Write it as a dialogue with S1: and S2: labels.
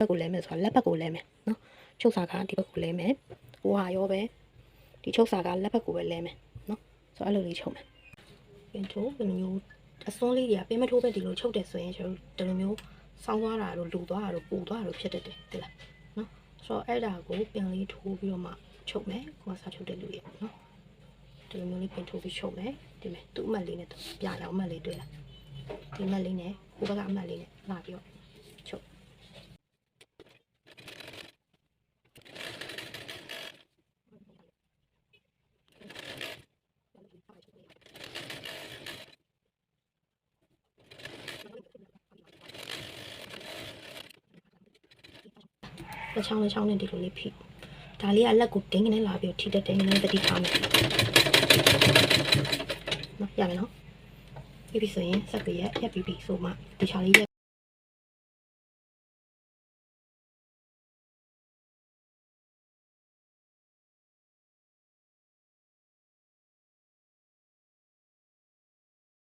S1: ဘက်ကိုလဲမယ်ဆိုတာလက်ဘက်ကိုလဲမယ်နော်ချုပ်စာကဒီဘက်ကိုလဲမယ်ဟိုဟာရောပဲဒီချုပ်စာကလက်ဘက်ကိုပဲလဲမယ်နော်ဆိုတော့အဲ့လိုလေးချုပ်မယ်ပင်ထိုးဘယ်လိုမျိုးအစွန်းလေးတွေကပင်မထိုးပဲဒီလိုချုပ်တယ်ဆိုရင်ကျွန်တော်ဒီလိုမျိုးဆောင်းသွားတာတို့လူသွားတာတို့ပူသွားတာတို့ဖြစ်တတ်တယ်တိလားနော်ဆိုတော့အဲ့ဒါကိုပင်လေးထိုးပြီးတော့မှချုပ်မယ်ကိုယ်ကစားချုပ်တဲ့လူတွေနော်ဒီလိုမျိုးလေးပင်ထိုးပြီးချုပ်မယ်ဒီမဲ့သူ့အမှတ်လေးနဲ့သူပြရအောင်အမှတ်လေးတွေ့လားဒီအမှတ်လေးနဲ့ဟိုဘက်ကအမှတ်လေးနဲ့လာပြီးတော့ချုပ် လက်ချောင်းလက်ချောင်းနဲ့ဒီလိုလေးဖိဒါလေးကလက်ကိုတင်းကနေလာပြီးတော့ထိတက်တယ်နည်းနည်းတတိထားမယ်နော်ရမယ်နော်ပြီးပြီဆိုရင်စက်ကရက်ရက်ပြီးပြီဆိုမှဒီချာလေးရက်